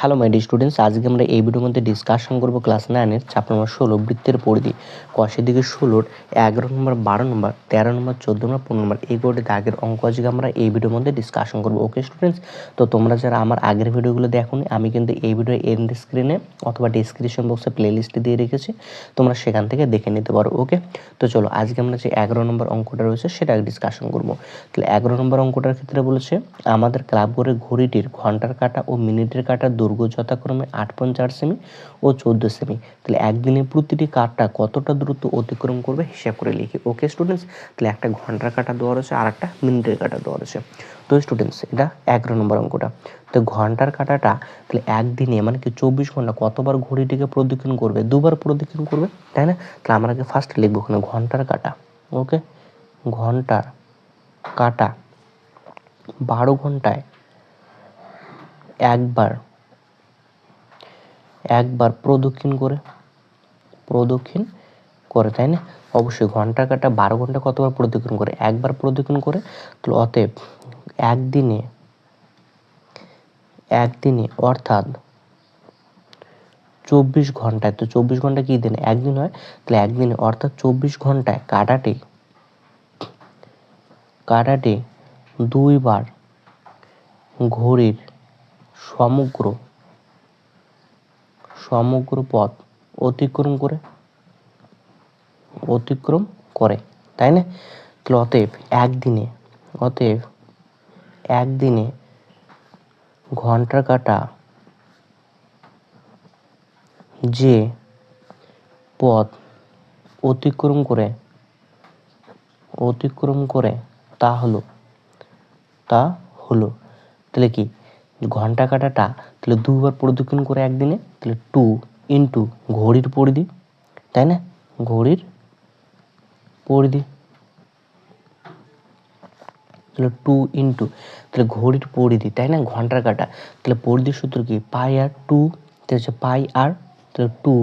Hello my D students আজকে আমরা এই ভিডিওর মধ্যে ডিসকাশন করব ক্লাস নাইনের চাপ নম্বর ষোলো বৃত্তের পরিধি। কষে দিকে ষোলোর এগারো নম্বর, বারো নম্বর, তেরো নম্বর, চোদ্দ নম্বর, পনেরো নম্বর, এই কোডে দাগের অঙ্ক আজকে আমরা এই ভিডিওর মধ্যে ডিসকাশন করব। ওকে স্টুডেন্টস তো তোমরা যারা আমার আগের ভিডিওগুলো দেখোনি, আমি কিন্তু এই ভিডিও এন্ড স্ক্রিনে অথবা ডিসক্রিপশন বক্সে প্লে লিস্টে দিয়ে রেখেছি, তোমরা সেখান থেকে দেখে নিতে পারো। ওকে তো চলো, আজকে আমরা যে এগারো নম্বর অঙ্কটা রয়েছে, সেটা ডিসকাশন করব। তাহলে এগারো নম্বর অঙ্কটার ক্ষেত্রে বলেছে, আমাদের ক্লাব করে ঘড়িটির ঘণ্টার কাটা ও মিনিটের কাটা দৈর্ঘ্য যথাক্রমে আট পয়েন্ট চার সেমি ও চোদ্দ সেমি তাহলে একদিনে প্রতিটি কাঠটা কতটা দ্রুত অতিক্রম করবে হিসাব করে লিখি। ওকে স্টুডেন্টস তাহলে একটা ঘণ্টার কাটা দেওয়া রয়েছে আর একটা মিনিটের কাটা দেওয়া রয়েছে। তো স্টুডেন্টস এটা এগারো নম্বর অঙ্কটা। তো ঘণ্টার কাটাটা, তাহলে একদিনে মানে কি চব্বিশ ঘণ্টা কতবার ঘড়িটিকে প্রদক্ষিণ করবে? দুবার প্রদক্ষিণ করবে, তাই না? তাহলে আমরা আগে ফার্স্ট লিখব ওখানে ঘণ্টার কাটা। ওকে ঘণ্টার কাটা বারো ঘন্টায় একবার একবার প্রদক্ষিণ করে প্রদক্ষিণ করে, তাই না? অবশ্যই ঘণ্টা কাটা বারো ঘণ্টা কতবার প্রদক্ষিণ করে? একবার প্রদক্ষিণ করে তো অতএব একদিনে একদিনে অর্থাৎ চব্বিশ ঘন্টায় তো চব্বিশ ঘণ্টা কি দিনে? একদিন হয়, তাহলে একদিনে অর্থাৎ চব্বিশ ঘন্টায় কাটাটে কাটাটে দুইবার ঘড়ির সমগ্র সমগ্র পথ অতিক্রম করে। অতিক্রম করে, তাই না? তাহলে অতএব একদিনে অতএব একদিনে ঘণ্টার কাটা যে পথ অতিক্রম করে অতিক্রম করে তা হলো তা হলো। তাহলে কি? ঘণ্টা কাটাটা, তাহলে দুবার প্রদক্ষিণ করে একদিনে তাহলে টু ইন্টু ঘড়ির পরিধি, তাই না? ঘড়ির পরিধি। তাহলে টু ইন্টু তাহলে ঘড়ির পরিধি, তাই না? ঘণ্টার কাটা। তাহলে পরিধির সূত্র কি? পাই আর টু তাহলে হচ্ছে পাই আর, তাহলে টু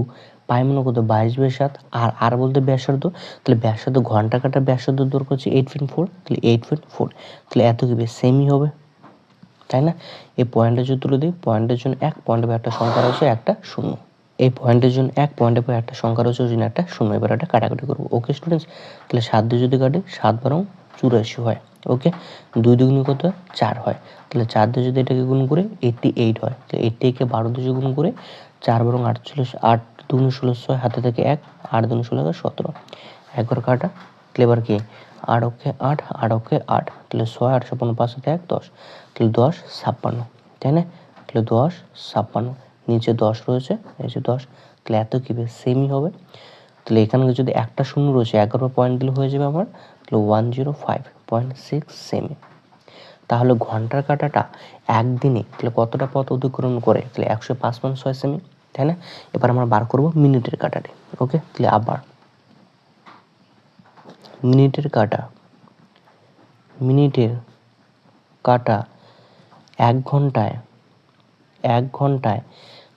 পাই মনে কত? বাইশ বাই সাত। আর আর বলতে ব্যাসার্ধ, তাহলে ব্যাসার্ধ, ঘণ্টা কাটা ব্যাসার্ধ দৈর্ঘ্য হচ্ছে এইট পয়েন্ট ফোর তাহলে এইট পয়েন্ট ফোর তাহলে এত কি? সেমই হবে। তাই না? এই পয়েন্টের যদি তুলে দিই। পয়েন্টের জন্য এক পয়েন্টের পর একটা সংখ্যা রয়েছে, একটা শূন্য। এই পয়েন্টের জন্য এক পয়েন্টের পর একটা সংখ্যা রয়েছে, ওই জন্য একটা শূন্য। এবার একটা কাটাকাটি করব। ওকে স্টুডেন্টস তাহলে সাত দিয়ে যদি কাটে, সাত বারং চুরাশি হয়। ওকে দুই দুগুণ কত চার হয়। তাহলে চার দিয়ে যদি এটাকে গুণ করে এইটটি এইট হয়। তাহলে এইটটি একে বারো দিয়ে গুণ করে, চার বরং আটচল্লিশ, আট দুগুণ ষোলো ছয়, হাতে থেকে এক, আট দুগুণ ষোলো সতেরো। একবার কাটা এবার কি? আট অক্ষে আট আট অক্ষে আট, তাহলে ছয় আটশো পনেরো পাঁচ সাথে এক, দশ। তাহলে দশ, ছাপ্পান্ন, তাই না? তাহলে দশ, ছাপ্পান্ন, নিচে দশ রয়েছে, নিচে দশ, তাহলে এত কী সেমই হবে। তাহলে এখানে যদি একটা শূন্য রয়েছে, এগারো পয়েন্ট দিলে হয়ে যাবে আমার, তাহলে one zero five point six semi তাহলে ঘণ্টার কাটাটা একদিনে, তাহলে কতটা পথ অতিক্রমণ করে? তাহলে একশো পাঁচ পয়েন্ট ছয় সেমি তাই না? এবার আমরা বার করব মিনিটের কাটাটি ওকে তাহলে আবার। মিনিটের কাটা। মিনিটের কাটা এক ঘন্টায় এক ঘন্টায়,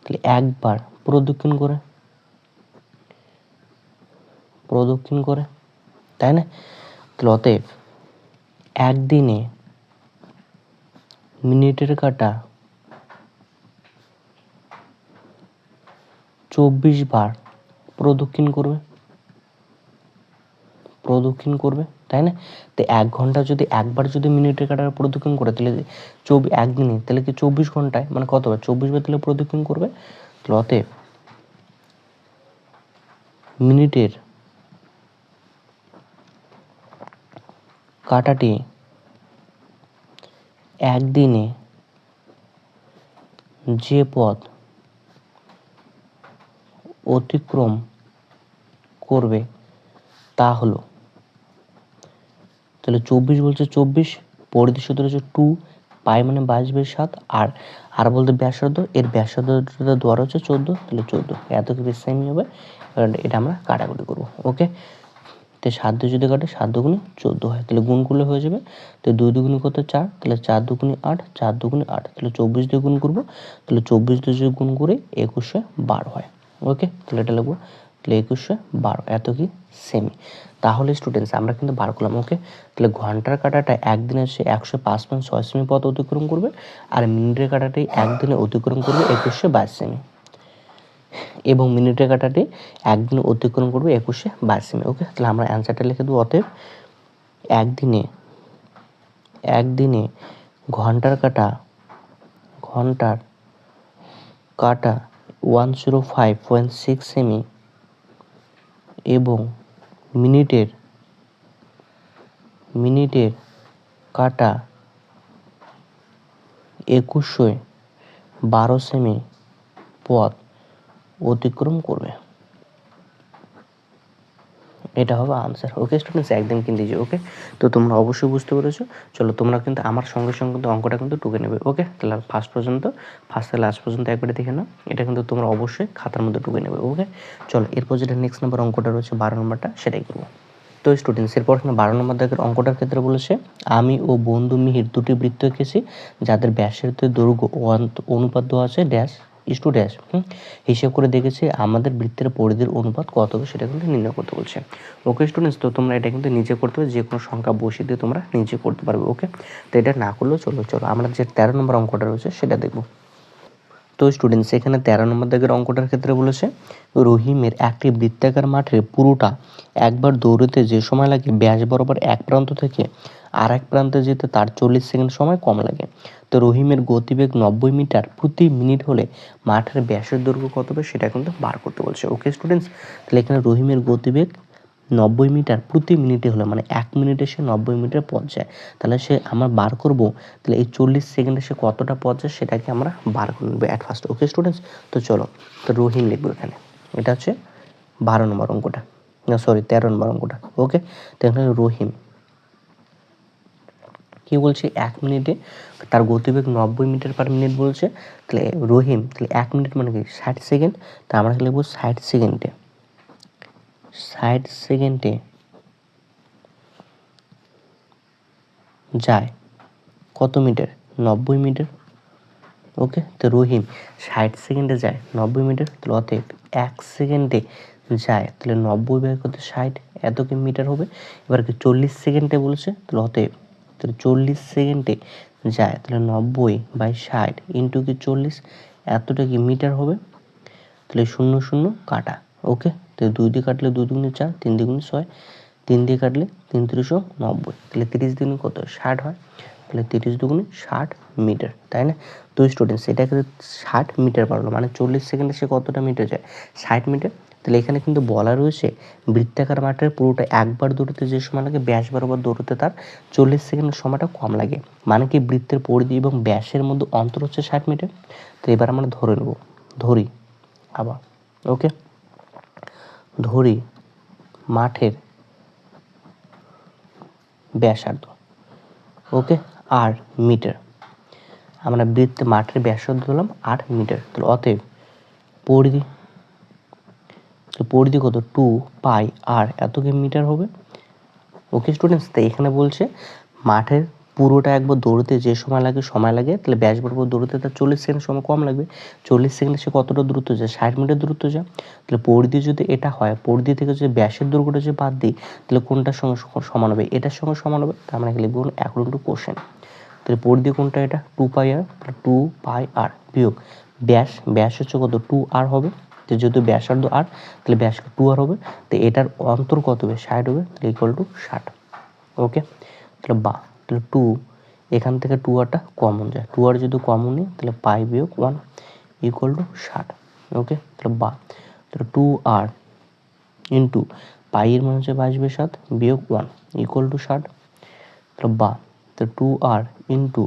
তাহলে একবার প্রদক্ষিণ করে। প্রদক্ষিণ করে, তাই না? তাহলে অতএব একদিনে মিনিটের কাটা চব্বিশ বার প্রদক্ষিণ করবে। প্রদক্ষিণ করবে, তাই না? তো এক ঘণ্টা যদি, একবার যদি মিনিটের কাটার প্রদক্ষিণ করে, তাহলে চব একদিনে তাহলে কি চব্বিশ ঘন্টায় মানে কতবার চব্বিশ বার তাহলে প্রদক্ষিণ করবে? তাহলে অতএব মিনিটের কাটাটি একদিনে যে পথ অতিক্রম করবে, তা হলো তাহলে চব্বিশ বলছে চব্বিশ পরিধি সূত্র হচ্ছে টু পাই মানে বাইশ বাই সাত, আর আর বলতে ব্যাসার্ধ, এর ব্যাসার্ধ দোয়ার হচ্ছে চোদ্দ, তাহলে চোদ্দ। এত কি বেশি সেমই হবে? কারণ এটা আমরা কাটাকুটি করব ওকে তো সাত দিয়ে যদি কাটে, সাত দুগুণে চোদ্দ হয়, তাহলে গুণ করলে হয়ে যাবে, তো দুই দুগুণে কত চার, তাহলে চার দুগুণে আট, চার দুগুণে আট, তাহলে চব্বিশ দিয়ে গুণ করব, তাহলে চব্বিশ দিয়ে যদি গুণ করে একুশে বারো হয় ওকে তাহলে এটা লিখব তাহলে একুশে বারো, এত কি? সেমি তাহলে স্টুডেন্টস আমরা কিন্তু বার করলাম ওকে তাহলে ঘণ্টার কাটাটা একদিনে সে একশো পাঁচ পয়েন্ট ছয় সেমি পথ অতিক্রম করবে, আর মিনিটের কাটাটি একদিনে অতিক্রম করবে একুশে বাইশ সেমি এবং মিনিটের কাটাটি একদিনে অতিক্রম করবে একুশে বাইশ সেমি ওকে তাহলে আমরা অ্যান্সারটা লিখে দেবো, অতএব একদিনে একদিনে ঘণ্টার কাটা ঘণ্টার কাটা one zero five point six semi এবং মিনিটের মিনিটের কাটা একুশে বারো সেমি পথ অতিক্রম করবে। এটা হবে আনসার ওকে স্টুডেন্টস একদম কিন্তু ইজি ওকে তো তোমরা অবশ্যই বুঝতে পেরেছ। চলো, তোমরা কিন্তু আমার সঙ্গে সঙ্গে কিন্তু অঙ্কটা কিন্তু টুকে নেবে ওকে তাহলে ফার্স্ট পর্যন্ত ফার্স্ট থেকে লাস্ট পর্যন্ত একবারে দেখে নাও। এটা কিন্তু তোমরা অবশ্যই খাতার মধ্যে টুকে নেবে ওকে চলো, এরপর যেটা নেক্সট নাম্বার অঙ্কটা রয়েছে, বারো নম্বরটা সেটাই করব। তো স্টুডেন্টস এরপর বারো নম্বর দাগের অঙ্কটার ক্ষেত্রে বলেছে, আমি ও বন্ধু মিহির দুটি বৃত্ত এঁকেছি, যাদের ব্যাসের দৈর্ঘ্য অনুপাত দেওয়া আছে ড্যাশ ইস টু হিসেব করে দেখেছি আমাদের বৃত্তের পরিধির অনুপাত কত হবে সেটা কিন্তু নির্ণয় করতে বলছে। ওকে স্টুডেন্টস তো তোমরা এটা কিন্তু নিজে করতে পারবে যে কোনো সংখ্যা বসিয়ে দিয়ে তোমরা নিজে করতে পারবে ওকে তো এটা না করলেও চলো চলো, আমরা যে তেরো নম্বর অঙ্কটা রয়েছে সেটা দেখব। তো স্টুডেন্টস এখানে তেরো নম্বর দাগের অঙ্কটার ক্ষেত্রে বলেছে, রহিমের একটি বৃত্তাকার মাঠের পুরোটা একবার দৌড়তে যে সময় লাগে ব্যাস বরাবর এক প্রান্ত থেকে আর এক প্রান্তে যেতে তার চল্লিশ সেকেন্ড সময় কম লাগে। তো রহিমের গতিবেগ নব্বই মিটার প্রতি মিনিট হলে মাঠের ব্যাসের দৈর্ঘ্য কত হবে সেটা কিন্তু বার করতে বলছে। ওকে স্টুডেন্টস তাহলে এখানে রহিমের গতিবেগ নব্বই মিটার প্রতি মিনিটে হলে মানে এক মিনিটে সে নব্বই মিটার পথ যায়। তাহলে সে আমরা বার করব, তাহলে এই চল্লিশ সেকেন্ডে সে কতটা পথ যায় সেটাকে আমরা বার করে নেব অ্যাট ফার্স্ট ওকে স্টুডেন্টস তো চলো, তো রহিম লিখব এখানে। এটা হচ্ছে বারো নম্বর অঙ্কটা। না সরি তেরো নম্বর অঙ্কটা। ওকে তো এখানে রহিম কি বলছে? এক মিনিটে। তার গতিবেগ নব্বই মিটার পার মিনিট বলছে। তাহলে রহিম, তাহলে এক মিনিট মানে কি? ষাট সেকেন্ড তা আমরা লিখব? ষাট সেকেন্ডে ষাট সেকেন্ডে যায়। কত মিটার? নব্বই মিটার। ওকে, তো রহিম, ষাট সেকেন্ডে যায়। নব্বই মিটার, তাহলে অতএব এক সেকেন্ডে যায়। তাহলে নব্বই বাই কত? ষাট। এত কি মিটার হবে? এবার কি চল্লিশ সেকেন্ডে বলছে? তাহলে অতএব তাহলে চল্লিশ সেকেন্ডে যায়, তাহলে নব্বই বাই ষাট ইন্টু কি চল্লিশ? এতটা কি মিটার হবে? তাহলে শূন্য শূন্য কাটা ওকে তো দুই দিয়ে কাটলে দুই দুগুণে চার, তিন দ্বিগুণে ছয়, তিন দিয়ে কাটলে তিন তিরিশও নব্বই, তাহলে তিরিশ দিনে কত? ষাট হয়, তাহলে তিরিশ দুগুণে ষাট মিটার, তাই না? তো স্টুডেন্ট সেটাকে ষাট মিটার পারল মানে চল্লিশ সেকেন্ডে সে কতটা মিটার যায়? ষাট মিটার তাহলে এখানে কিন্তু বলা রয়েছে বৃত্তাকার মাঠের পুরোটা একবার দৌড়তে যে সময় লাগে ব্যাস বরাবর দৌড়তে তার চল্লিশ সেকেন্ডের সময়টা কম লাগে। মানে কি বৃত্তের পরিধি এবং ব্যাসের মধ্যে অন্তর হচ্ছে ষাট মিটার? তো এবার আমরা ধরে নেব। ধরি। আবার। ওকে? ধরি মাঠের ব্যাসার্ধ। ওকে? আর মিটার। আমরা বৃত্তে মাঠের ব্যাসার্ধ হলাম আট মিটার। তাহলে অতএব পরিধি তো পরিধি কত? টু পাই আর এত মিটার হবে? ওকে স্টুডেন্টস তো এখানে বলছে, মাঠের পুরোটা একবার দৌড়তে যে সময় লাগে সময় লাগে, তাহলে ব্যাস বরাবর দৌড়তে তার চল্লিশ সেকেন্ড সময় কম লাগবে। চল্লিশ সেকেন্ডে সে কতটা দূরত্ব যায়? ষাট মিটার দূরত্ব যায়। তাহলে পরিধি যদি এটা হয়, পরিধি থেকে যদি ব্যাসের দৈর্ঘ্যটা যদি বাদ দিই, তাহলে কোনটার সঙ্গে সমান হবে? এটার সঙ্গে সমান হবে? তার মানে লিখব এখন টু কোশ্চেন তাহলে পরিধি কোনটা এটা? টু পাই আর টু পাই আর বিয়োগ। ব্যাস ব্যাস হচ্ছে কত? টু আর হবে। তো যেহেতু ব্যাসার্ধ আর তাহলে ব্যাস টু আর হবে, তো এটার অন্তর কত হবে? ষাট হবে, তাহলে ইকুয়াল টু ষাট ওকে তাহলে বা, তাহলে টু এখান থেকে টু আরটা কমন যায়। টু আর যদি কমন নিই, তাহলে পাই বিয়োগ ওয়ান ইকুয়াল টু ষাট ওকে তাহলে বা, তাহলে টু আর ইন্টু পাইয়ের মান হচ্ছে বাই সাত বিয়োগ ওয়ান ইকুয়াল টু ষাট, তাহলে বা তো টু আর ইন্টু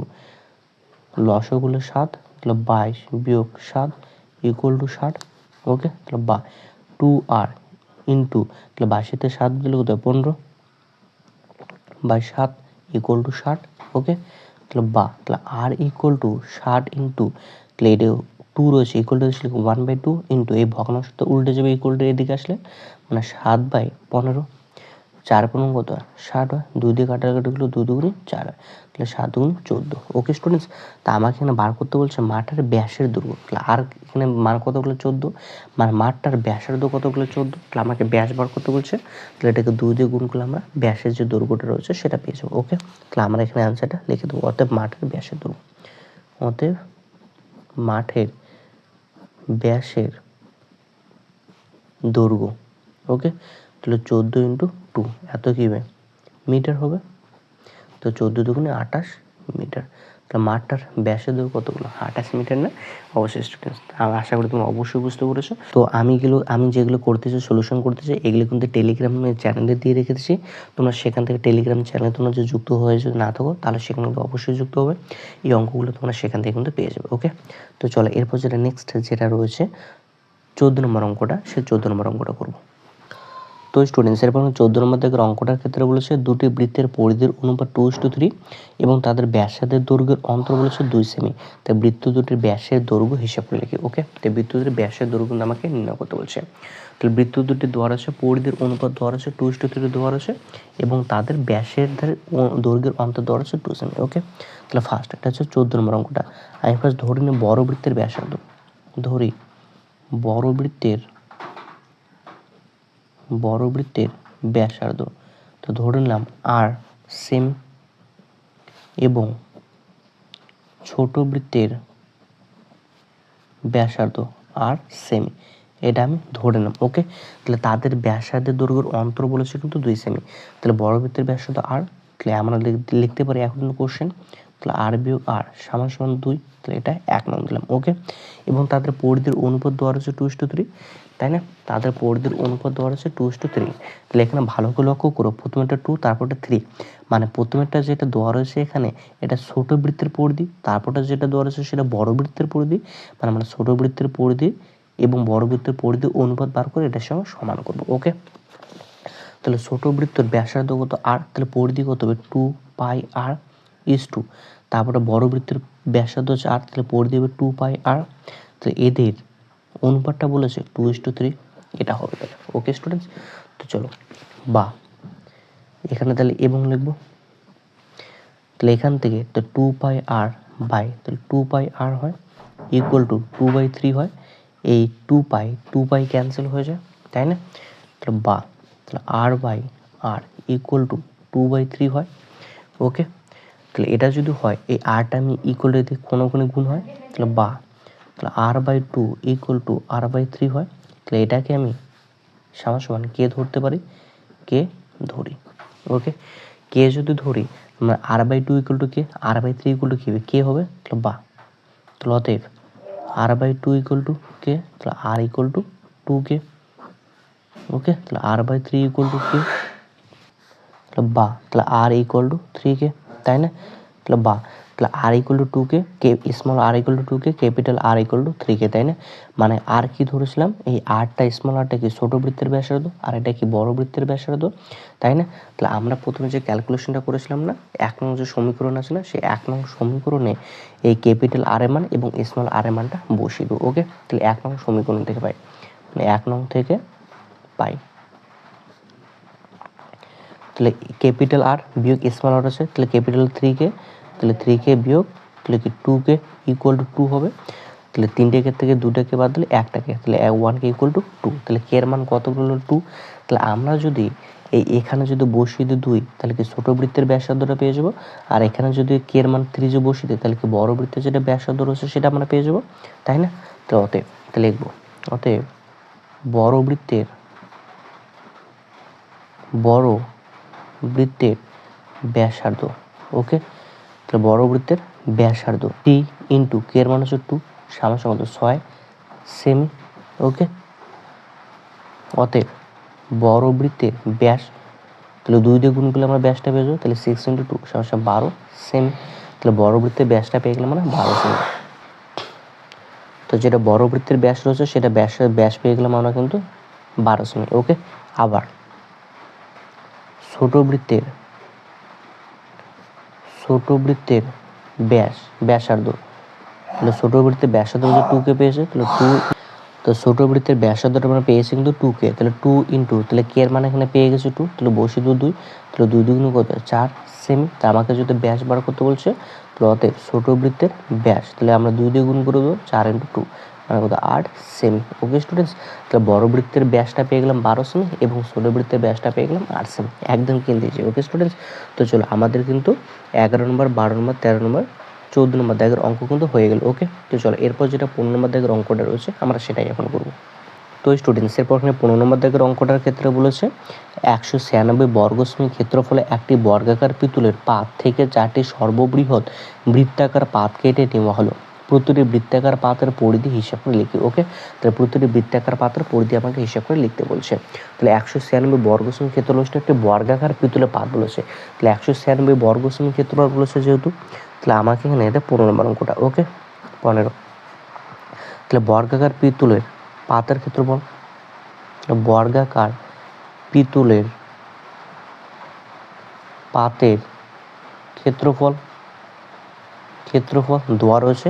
লসগুলো সাত তাহলে বাইশ বিয়োগ সাত ইকুয়াল টু ষাট ওকে, তাহলে বা টু আর ইন্টু, তাহলে বাইশেতে সাত দিলে কত হয়? পনেরো। বাই সাত ইকুয়াল টু ষাট, ওকে? তাহলে বা, তাহলে আর ইকুয়াল টু ষাট ইন্টু, তাহলে এটা টু রয়েছে equal to one by two into, এই ভগ্নাংশ তো উল্টে যাবে ইকুয়াল টু এদিকে আসলে মানে সাত বাই পনেরো। চার পনেরো কত হয়? ষাট হয়। দুই দিয়ে কাটাকাটি করলে দু দুগুণে চার হয়। তাহলে সাত দুগুণ চোদ্দ। ওকে স্টুডেন্টস তা আমাকে এখানে বার করতে বলছে মাঠের ব্যাসের দুর্গ। তাহলে আর এখানে মান কতগুলো চোদ্দ? মানে মাঠটার ব্যাসের দৈর্ঘ্য কতগুলো চোদ্দ? তাহলে আমাকে ব্যাস বার করতে বলছে। তাহলে এটাকে দুই দিয়ে গুণ করলে আমরা ব্যাসের যে দুর্গটা রয়েছে সেটা পেয়ে যাব। ওকে তাহলে আমরা এখানে অ্যান্সারটা লিখে দেবো। অতএব মাঠের ব্যাসের দুর্গ। অতএব মাঠের ব্যাসের দৈর্ঘ্য ওকে তাহলে চোদ্দ ইন্টু টু এত কী হবে মিটার হবে? তো চোদ্দ দুগুণে আঠাশ মিটার। তাহলে মাঠটার ব্যাসে দেবো কতগুলো? আঠাশ মিটার না? অবশ্যই স্টুডেন্টস আমি আশা করি তুমি অবশ্যই বুঝতে পেরেছ। তো আমি এগুলো, আমি যেগুলো করতেছি সলিউশন করতেছি, এগুলো কিন্তু টেলিগ্রাম চ্যানেলে দিয়ে রেখেছি। তোমরা সেখান থেকে টেলিগ্রাম চ্যানেলে তোমরা যে যুক্ত হয়ে যদি না থাকো, তাহলে সেখানে অবশ্যই যুক্ত হবে। এই অঙ্কগুলো তোমরা সেখান থেকে কিন্তু পেয়ে যাবে ওকে তো চলো, এরপর যেটা নেক্সট যেটা রয়েছে, চোদ্দ নম্বর অঙ্কটা, সে চোদ্দ নম্বর অঙ্কটা করব। তো স্টুডেন্টস এরপর চোদ্দ নম্বর থেকে অঙ্কটার ক্ষেত্রে বলেছে, দুটি বৃত্তের পরিধির অনুপাত টু টু থ্রি এবং তাদের ব্যাসাদের দৈর্ঘ্যের অন্তর বলেছে দুই সেমি তাই বৃত্ত দুটির ব্যাসের দৈর্ঘ্য হিসাব করে লিখি ওকে তাই বৃত্ত দুটির ব্যাসের দৈর্ঘ্য আমাকে নির্ণয় করতে বলছে। তাহলে বৃত্ত দুটি দেওয়ার আছে, পরিধির অনুপাত দেওয়ার আছে টু টু থ্রি দেওয়ার আছে এবং তাদের ব্যাসের দৈর্ঘ্যের অন্তর দেওয়ার আছে টু সেমি ওকে তাহলে ফার্স্ট এটা হচ্ছে চোদ্দ নম্বর অঙ্কটা। আমি ফার্স্ট ধরি নিই বড় বৃত্তের ব্যাসার্ধ। ধরি বড় বৃত্তের বড় বৃত্তের ব্যাসার্ধ। তো ধরে নিলাম আর সেম এবং ছোট বৃত্তের ব্যাসার্ধ আর সেমি এটা আমি ধরে নিলাম। ওকে তাহলে তাদের ব্যাসার্ধের দৈর্ঘ্যের অন্তর বলেছে কিন্তু দুই সেমি তাহলে বড় বৃত্তের ব্যাসার্ধ আর তাহলে আমরা লিখতে পারি এখন কোশ্চেন তাহলে আর বিয়োগ আর সমান সমান দুই, তাহলে এটা এক নং দিলাম ওকে এবং তাদের পরিধির অনুপাত দেওয়া রয়েছে টু টু থ্রি তাই না? তাদের পরিধির অনুপাত দেওয়া রয়েছে টু টু থ্রি তাহলে এখানে ভালো করে লক্ষ্য করো প্রথমেটা টু তারপরটা থ্রি মানে প্রথমেরটা যেটা দেওয়া রয়েছে এখানে, এটা ছোট বৃত্তের পরিধি, তারপরটা যেটা দেওয়া রয়েছে সেটা বড় বৃত্তের পরিধি মানে আমরা ছোট বৃত্তের পরিধি এবং বড় বৃত্তের পরিধি অনুপাত বার করে এটার সঙ্গে সমান করব ওকে তাহলে ছোট বৃত্তর ব্যাসার্ধ কত? আর তাহলে পরিধি কত হবে? Two pi R is to তারপরে বড় বৃত্তের ব্যাসার্ধ হচ্ছে আর তাহলে পরিধি হবে টু পাই আর তো এদের অনুপাতটা বলেছে টু ইস টু থ্রি এটা হবে তাহলে। ওকে স্টুডেন্টস তো চলো, বা, এখানে তাহলে এবং লিখব। তাহলে এখান থেকে তো টু পাই আর বাই তাহলে টু পাই আর হয় equal to two by three হয়, এই two pi two pi cancel হয়ে যায়, তাই না? তাহলে বা, তাহলে R by R equal to two by three হয় ওকে তাহলে এটা যদি হয়, এই আরটা আমি ইকুয়াল যদি কোনো কোনো গুণ হয়, তাহলে বা। তাহলে R by two equal to R by three হয়, তাহলে এটাকে আমি সমান সমান কে ধরতে পারি? কে ধরি ওকে কে যদি ধরি, আমরা R by two equal to K? R by three equal to কি? হবে কে হবে? তাহলে বা। তাহলে অতএব R by two equal to K? তাহলে R equal to two K okay তাহলে R by three equal to K? তাহলে বা। তাহলে R equal to three K? তাই না? তাহলে বা, তাহলে R equal to two K small R equal to two K capital R equal two থ্রিকে তাই না? মানে আর কি ধরেছিলাম? এই আরটা স্মল আরটা কি ছোট বৃত্তের ব্যাসার্ধ? আর এটা কি বড় বৃত্তের ব্যাসার্ধ? তাই না? তাহলে আমরা প্রথমে যে ক্যালকুলেশনটা করেছিলাম না, এক নং যে সমীকরণ আছে না, সেই এক নং সমীকরণে এই ক্যাপিটাল আর এর মান এবং স্মল আর এর মানটা বসিয়ে দেবো ওকে তাহলে এক নং সমীকরণ থেকে পাই। মানে এক নং থেকে পাই। তাহলে ক্যাপিটাল আর বিয়োগ স্মল আর আছে, তাহলে ক্যাপিটাল থ্রি কে, তাহলে থ্রি কে বিয়োগ, তাহলে কি two K equal to two হবে, তাহলে তিনটেকে থেকে দুটাকে বাদ দিলে একটাকে, তাহলে one K equal to two তাহলে কে এর মান কতগুলো হলো টু তাহলে আমরা যদি এই এখানে যদি বসিয়ে দিই দুই, তাহলে কি ছোট বৃত্তের ব্যাসার্ধটা পেয়ে যাব, আর এখানে যদি কে এর মান থ্রি যে বসিয়ে দিই, তাহলে কি বড় বৃত্তের যেটা ব্যাসার্ধ রয়েছে সেটা আমরা পেয়ে যাব, তাই না? তো অতএব, তাহলে লিখব, অতএব বড় বৃত্তের বড় বৃত্তের ব্যাসার্ধ ওকে তাহলে বড় বৃত্তের ব্যাসার্ধ টি ইন্টু কে এর মান হচ্ছে টু সমান ছয় সেমি ওকে অতএব বড় বৃত্তের ব্যাস, তাহলে দুই দিয়ে গুণ করলে আমরা ব্যাসটা পেয়ে যাব, তাহলে সিক্স ইন্টু টু সমস্যা বারো সেমি তাহলে বড় বৃত্তের ব্যাসটা পেয়ে গেলাম মানে বারো সেমি তো যেটা বড় বৃত্তের ব্যাস রয়েছে, সেটা ব্যাস ব্যাস পেয়ে গেলাম আমরা কিন্তু বারো সেমি ওকে আবার ছোট বৃত্তের ছোট বৃত্তের ব্যাস, ব্যাসার্ধ। তাহলে ছোট বৃত্তের ব্যাসার্ধ হচ্ছে টু কে পেয়েছে, তাহলে টু তো ছোট বৃত্তের ব্যাসার্ধটা আমরা পেয়েছি কিন্তু টু কে তাহলে টু ইন্টু তাহলে কে এর মানে এখানে পেয়ে গেছে টু তাহলে বসে দু দুই, তাহলে দুই দুগুণ কত? চার সেমি তা আমাকে যদি ব্যাস বার করতে বলছে, তাহলে অতএব ছোট বৃত্তের ব্যাস, তাহলে আমরা দুই দিয়ে গুণ করে দেবো, চার ইন্টু টু আট সেমি ওকে স্টুডেন্টস তাহলে বড় বৃত্তের ব্যাসটা পেয়ে গেলাম বারো সেমি এবং ষোলো বৃত্তের ব্যাসটা পেয়ে গেলাম আট সেমি একদম কিনে দিয়েছি। ওকে স্টুডেন্টস তো চলো, আমাদের কিন্তু এগারো নম্বর বারো নম্বর তেরো নম্বর চৌদ্দ নম্বর দাগের অঙ্ক কিন্তু হয়ে গেল। ওকে তো চলো, এরপর যেটা পনেরো নম্বর দাগের অঙ্কটা রয়েছে, আমরা সেটাই এখন করব। তো স্টুডেন্টস এরপর এখানে পনেরো নম্বর দাগের অঙ্কটার ক্ষেত্রে বলেছে, একশো ছিয়ানব্বই বর্গ সেমি ক্ষেত্রফলে একটি বর্গাকার পিতুলের পাত থেকে চারটি সর্ববৃহৎ বৃত্তাকার পাত কেটে নেওয়া হলো। প্রতিটি বৃত্তাকার পাতের পরিধি হিসাব করে লিখি, ওকে? তাহলে প্রতিটি বৃত্তাকার পাতের পরিধি আমাকে হিসাব করে লিখতে বলছে। তাহলে একশো ছিয়ানব্বই বর্গ সেমি ক্ষেত্র হচ্ছে একটি বর্গাকার পিতুলের পাত বলেছে। তাহলে একশো ছিয়ানব্বই বর্গ সেমি ক্ষেত্রফল বলেছে যেহেতু, তাহলে আমাকে এখানে এটা পনেরো নম্বর অঙ্কটা, ওকে? পনেরো। তাহলে বর্গাকার পিতুলের পাতের ক্ষেত্রফল বর্গাকার পিতুলের পাতের ক্ষেত্রফল ক্ষেত্রফল দোয়া রয়েছে।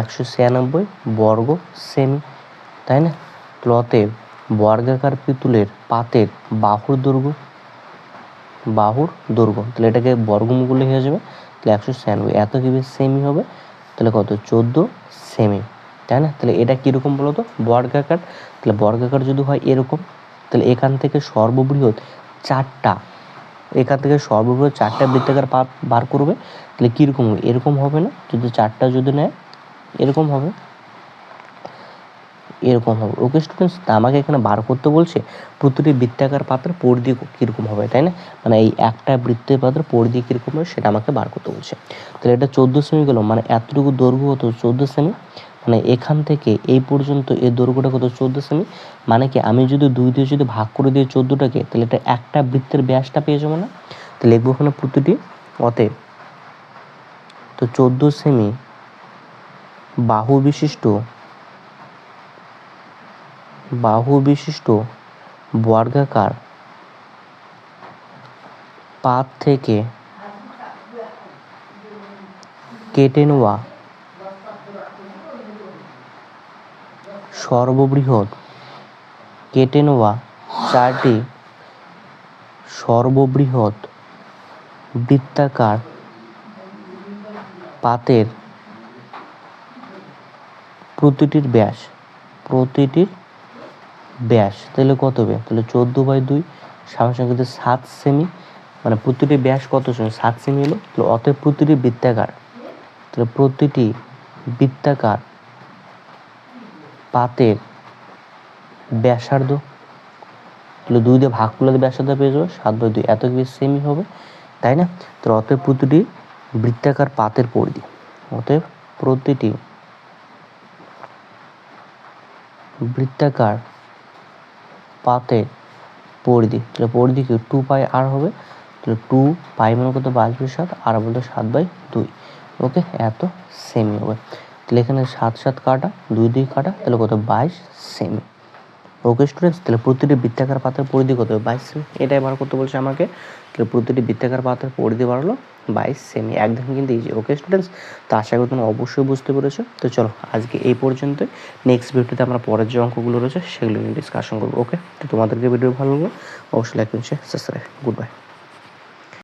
একশো ছিয়ানব্বই বর্গ সেমি, তাই না? তাহলে বর্গাকার পিতুলের পাতের বাহুর দৈর্ঘ্য বাহুর দৈর্ঘ্য, তাহলে এটাকে বর্গমূল হয়ে যাবে তাহলে একশো ছিয়ানব্বই, এত কি সেমি হবে, তাহলে কত? চোদ্দ সেমি তাই না? তাহলে এটা কীরকম বলো তো বর্গাকার, তাহলে বর্গাকার যদি হয় এরকম, তাহলে এখান থেকে সর্ববৃহৎ চারটা, এখান থেকে সর্ববৃহৎ চারটা বৃত্তাকার বার করবে, তাহলে কীরকম হবে? এরকম হবে না, যদি চারটা যদি নেয় এরকম হবে। এরকম হবে। ওকে স্টুডেন্টস আমাকে এখানে বার করতে বলছে, প্রতিটি বৃত্তাকার পাত্রের পরিধি কীরকম হবে, তাই না? মানে এই একটা বৃত্তের পাত্রের পরিধি কীরকম হবে সেটা আমাকে বার করতে বলছে। তাহলে এটা চোদ্দ সেমি গেল মানে এতটুকু দৈর্ঘ্য হতো চোদ্দ সেমি মানে এখান থেকে এই পর্যন্ত এই দৈর্ঘ্যটা কত? চোদ্দ সেমি মানে কি, আমি যদি দুই দিয়ে যদি ভাগ করে দিই চোদ্দোটাকে, তাহলে এটা একটা বৃত্তের ব্যাসটা পেয়ে যাব না? তো লিখব ওখানে প্রতিটি, অতএব তো চোদ্দ সেমি বাহু বিশিষ্ট বাহু বিশিষ্ট বর্গাকার পাত থেকে কেটে নেওয়া সর্ববৃহৎ, কেটে নেওয়া চারটি সর্ববৃহৎ বৃত্তাকার পাতের প্রতিটির ব্যাস প্রতিটির ব্যাস, তাহলে কত হবে তাহলে চোদ্দ বাই দুই সামনে সঙ্গে সাত সেমি মানে প্রতিটি ব্যাস কত সেমি সাত সেমি হলো, তাহলে অতএব প্রতিটি বৃত্তাকার, তাহলে প্রতিটি বৃত্তাকার পাতের ব্যাসার্ধ, তাহলে দুই দিয়ে ভাগ করলে ব্যাসার্ধ পেয়ে যাবে, সাত বাই দুই এত কি সেমি হবে? তাই না? তো অতএব প্রতিটি বৃত্তাকার পাতের পরিধি, অতএব প্রতিটি বৃত্তাকার পাতে পরিধি। তাহলে পরিধি কি? টু পাই আর হবে। তাহলে টু পাই মানে কত? বাইশ দুই সাত। আর বলতে সাত বাই দুই। ওকে, এত সেমি হবে। তাহলে এখানে সাত সাত কাটা, দুই দুই কাটা, তাহলে কত? বাইশ সেমি ওকে স্টুডেন্টস তাহলে প্রতিটি বৃত্তাকার পাত্রের পরিধি কত? বাইশ সেমি এটাই বার করতে বলছে আমাকে। তাহলে প্রতিটি বৃত্তাকার পাত্রের পরিধি বাড়লো বাইশ সেমি একদম কিন্তু ইজি ওকে স্টুডেন্টস তো আশা করি তোমরা অবশ্যই বুঝতে পেরেছ। তো চলো, আজকে এই পর্যন্তই। নেক্সট ভিডিওতে আমরা পরের যে অঙ্কগুলো রয়েছে, সেগুলো নিয়ে ডিসকাশন করব। ওকে তো তোমাদেরকে ভিডিও ভালো লাগল। অবশ্যই লাইক করছে সাবস্ক্রাইব গুড বাই